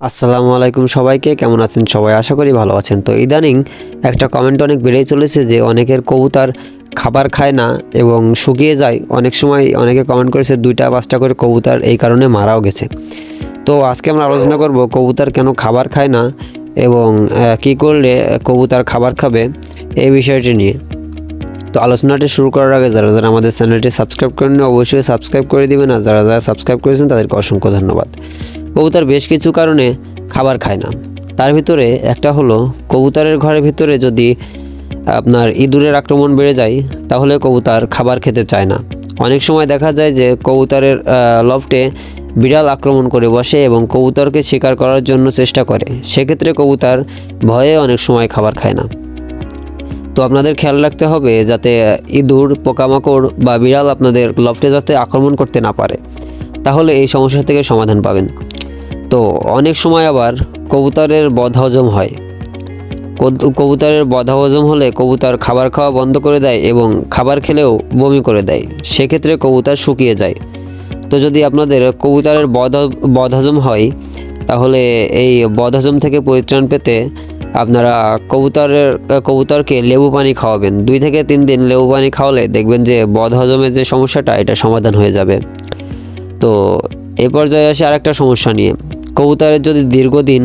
আসসালামু আলাইকুম সবাইকে, কেমন আছেন সবাই? আশা করি ভালো আছেন। তো ইদানিং একটা কমেন্ট অনেক বেড়েই চলেছে যে অনেকের কবুতর খাবার খায় না এবং শুকিয়ে যায়। অনেক সময় অনেকে কমেন্ট করেছে দুইটা পাঁচটা করে কবুতর এই কারণে মারাও গেছে। তো আজকে আমরা আলোচনা করব কবুতর কেন খাবার খায় না এবং কী করলে কবুতর খাবার খাবে এই বিষয়টি নিয়ে। তো আলোচনাটি শুরু করার আগে যারা যারা আমাদের চ্যানেলটি সাবস্ক্রাইব করেন অবশ্যই সাবস্ক্রাইব করে দিবেন। আর যারা যারা সাবস্ক্রাইব করেছেন, তাদেরকে অসংখ্য ধন্যবাদ। কবুতর বেশ কিছু কারণে খাবার খায় না। তার ভিতরে একটা হলো, কবুতরের ঘরের ভিতরে যদি আপনার ইঁদুরের আক্রমণ বেড়ে যায়, তাহলে কবুতর খাবার খেতে চায় না। অনেক সময় দেখা যায় যে কবুতরের লফটে বিড়াল আক্রমণ করে বসে এবং কবুতরকে শিকার করার জন্য চেষ্টা করে। সেক্ষেত্রে কবুতর ভয়ে অনেক সময় খাবার খায় না। তো আপনাদের খেয়াল রাখতে হবে যাতে ইঁদুর, পোকামাকড় বা বিড়াল আপনাদের লফটে যাতে আক্রমণ করতে না পারে। তাহলে এই সমস্যা থেকে সমাধান পাবেন। তো অনেক সময় আবার কবুতরের বদহজম হয়। কবুতরের বদহজম হলে কবুতর খাবার খাওয়া বন্ধ করে দেয় এবং খাবার খেলেও বমি করে দেয়। সেক্ষেত্রে কবুতর শুকিয়ে যায়। তো যদি আপনাদের কবুতরের বদ বদহজম হয়, তাহলে এই বদহজম থেকে পরিত্রাণ পেতে আপনারা কবুতরের, কবুতরকে লেবু পানি খাওয়াবেন। দুই থেকে তিন দিন লেবু পানি খাওয়ালে দেখবেন যে বদহজমের যে সমস্যাটা, এটা সমাধান হয়ে যাবে। তো এ পর্যায়ে আসে আরেকটা সমস্যা নিয়ে। কবুতরের যদি দীর্ঘদিন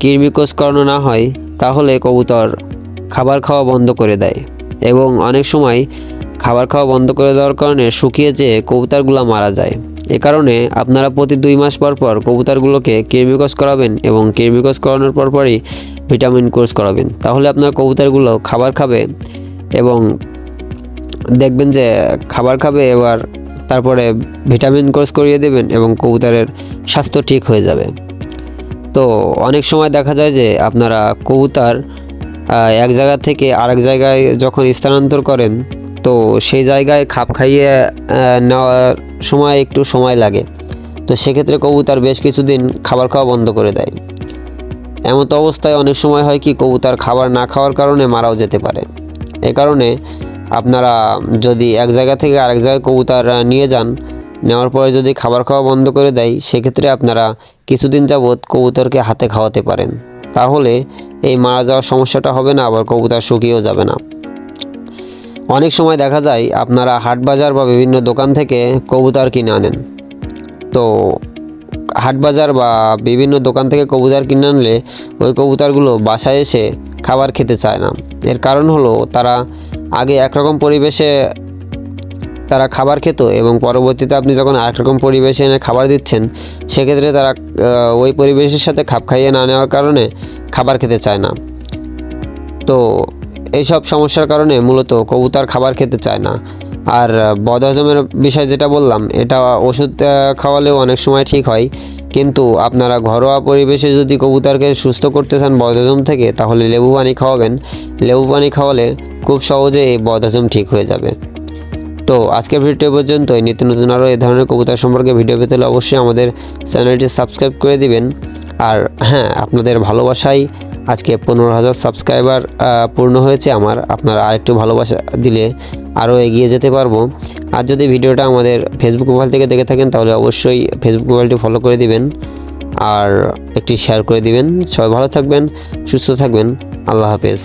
কৃমিকোষ করানো না হয়, তাহলে কবুতর খাবার খাওয়া বন্ধ করে দেয়। এবং অনেক সময় খাবার খাওয়া বন্ধ করে দেওয়ার কারণে শুকিয়ে যেয়ে কবুতরগুলো মারা যায়। এ কারণে আপনারা প্রতি দুই মাস পর পর কবুতরগুলোকে কৃমিকোষ করাবেন এবং কৃমিকোষ করানোর পর পরই ভিটামিন কোর্স করাবেন। তাহলে আপনার কবুতরগুলো খাবার খাবে এবং দেখবেন যে খাবার খাবে এবার তারপরে ভিটামিন কোর্স করিয়ে দেবেন এবং কবুতরের স্বাস্থ্য ঠিক হয়ে যাবে। তো অনেক সময় দেখা যায় যে আপনারা কবুতর এক জায়গা থেকে আরেক জায়গায় যখন স্থানান্তর করেন, তো সেই জায়গায় খাপ খাইয়ে নেওয়ার সময় একটু সময় লাগে। তো সেক্ষেত্রে কবুতর বেশ কিছুদিন খাবার খাওয়া বন্ধ করে দেয়। এমত অবস্থায় অনেক সময় হয় কি, কবুতর খাবার না খাওয়ার কারণে মারাও যেতে পারে। এ কারণে আপনারা যদি এক জায়গা থেকে আরেক জায়গায় কবুতর নিয়ে যান, নেওয়ার পরে যদি খাবার খাওয়া বন্ধ করে দেয়, সেক্ষেত্রে আপনারা কিছুদিন যাবৎ কবুতরকে হাতে খাওয়াতে পারেন। তাহলে এই মারা যাওয়ার সমস্যাটা হবে না, আবার কবুতর শুকিয়েও যাবে না। অনেক সময় দেখা যায় আপনারা হাট বাজার বা বিভিন্ন দোকান থেকে কবুতর কিনে আনেন। তো হাট বাজার বা বিভিন্ন দোকান থেকে কবুতর কিনে আনলে ওই কবুতরগুলো বাসায় এসে খাবার খেতে চায় না। এর কারণ হলো তারা আগে একরকম পরিবেশে তারা খাবার খেত এবং পরবর্তীতে আপনি যখন আরেক রকম পরিবেশে এনে খাবার দিচ্ছেন, সেক্ষেত্রে তারা ওই পরিবেশের সাথে খাপ খাইয়ে না নেওয়ার কারণে খাবার খেতে চায় না। তো এইসব সমস্যার কারণে মূলত কবুতর খাবার খেতে চায় না। আর বদহজমের বিষয় যেটা বললাম, এটা ওষুধ খাওয়ালেও অনেক সময় ঠিক হয়। কিন্তু আপনারা ঘরোয়া পরিবেশে যদি কবুতরকে সুস্থ করতে চান বদহজম থেকে, তাহলে লেবু পানি খাওয়াবেন। লেবু পানি খাওয়ালে খুব সহজে এই বদহজম ঠিক হয়ে যাবে। তো আজকের ভিডিও পর্যন্তই। নিত্য নতুন আরও এই ধরনের কবিতা সম্পর্কে ভিডিও পেতে হলে অবশ্যই আমাদের চ্যানেলটি সাবস্ক্রাইব করে দিবেন। আর হ্যাঁ আপনাদের ভালোবাসাই আজকে পনেরো হাজার সাবস্ক্রাইবার পূর্ণ হয়েছে আমার। আপনারা আরেকটু ভালোবাসা দিলে আরও এগিয়ে যেতে পারব। আর যদি ভিডিওটা আমাদের ফেসবুক মোবাইল থেকে দেখে থাকেন, তাহলে অবশ্যই ফেসবুক মোবাইলটি ফলো করে দিবেন। আর একটি শেয়ার করে দিবেন। সবাই ভালো থাকবেন, সুস্থ থাকবেন। আল্লাহ হাফেজ।